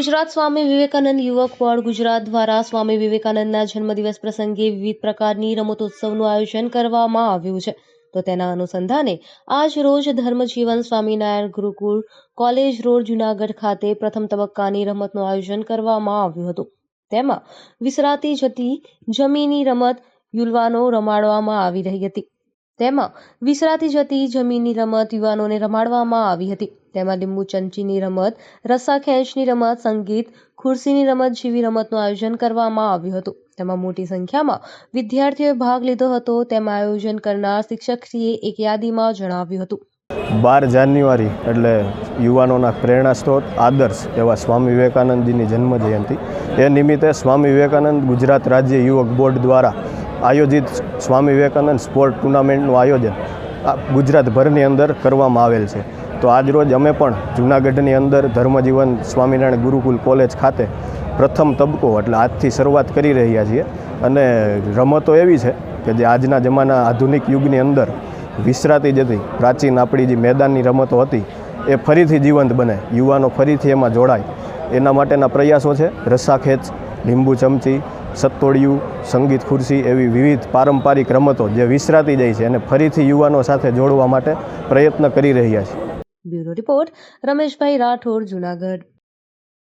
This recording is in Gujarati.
ગુજરાત સ્વામી વિવેકાનંદ યુવક બોર્ડ ગુજરાત દ્વારા સ્વામી વિવેકાનંદના જન્મદિવસ પ્રસંગે વિવિધ પ્રકારની રમતોત્સવનું આયોજન કરવામાં આવ્યું છે. તો તેના અનુસંધાને આજ રોજ ધર્મજીવન સ્વામિનારાયણ ગુરુકુળ કોલેજ રોડ જુનાગઢ ખાતે પ્રથમ તબક્કાની રમતનું આયોજન કરવામાં આવ્યું હતું. તેમાં વિસરાતી જતી જમીની રમત યુલવાનો રમાડવામાં આવી રહી હતી. તેમાં વિસરાતી જતી જમીનની રમત યુવાનોને રમાડવામાં આવી હતી. તેમાં લીંબુ ચમચીની રમત, રસ્સા ખેંચની રમત, સંગીત, ખુરશીની રમત જેવી રમતનું આયોજન કરવામાં આવ્યું હતું. તેમાં મોટી સંખ્યામાં વિદ્યાર્થીઓએ ભાગ લીધો હતો. તેમાં આયોજન કરનાર શિક્ષકશ્રીએ એક યાદીમાં જણાવ્યું હતું. બાર જાન્યુઆરી એટલે યુવાનોના પ્રેરણા સ્ત્રોત, આદર્શ એવા સ્વામી વિવેકાનંદજીની જન્મ જયંતિ એ નિમિત્તે સ્વામી વિવેકાનંદ ગુજરાત રાજ્ય યુવક બોર્ડ દ્વારા આયોજિત સ્વામી વિવેકાનંદ સ્પોર્ટ ટુર્નામેન્ટનું આયોજન ગુજરાતભરની અંદર કરવામાં આવેલ છે. તો આજરોજ અમે પણ જૂનાગઢની અંદર ધર્મજીવન સ્વામિનારાયણ ગુરુકુલ કોલેજ ખાતે પ્રથમ તબક્કો એટલે આજથી શરૂઆત કરી રહ્યા છીએ. અને રમતો એવી છે કે જે આજના જમાના આધુનિક યુગની અંદર વિસરાતી જતી પ્રાચીન આપણી જે મેદાનની રમતો હતી એ ફરીથી જીવંત બને, યુવાનો ફરીથી એમાં જોડાય. એના માટેના પ્રયાસો છે. રસ્સાખેંચ લીંબુ ચમચી સત્તોડિયું, સંગીત ખુરશી એવી વિવિધ પારંપરિક રમતો જે વિસરાતી જાય છે અને ફરીથી યુવાનો સાથે જોડવા માટે પ્રયત્ન કરી રહ્યા છે. Bureau report, Rameshbhai Rathod, Junagadh.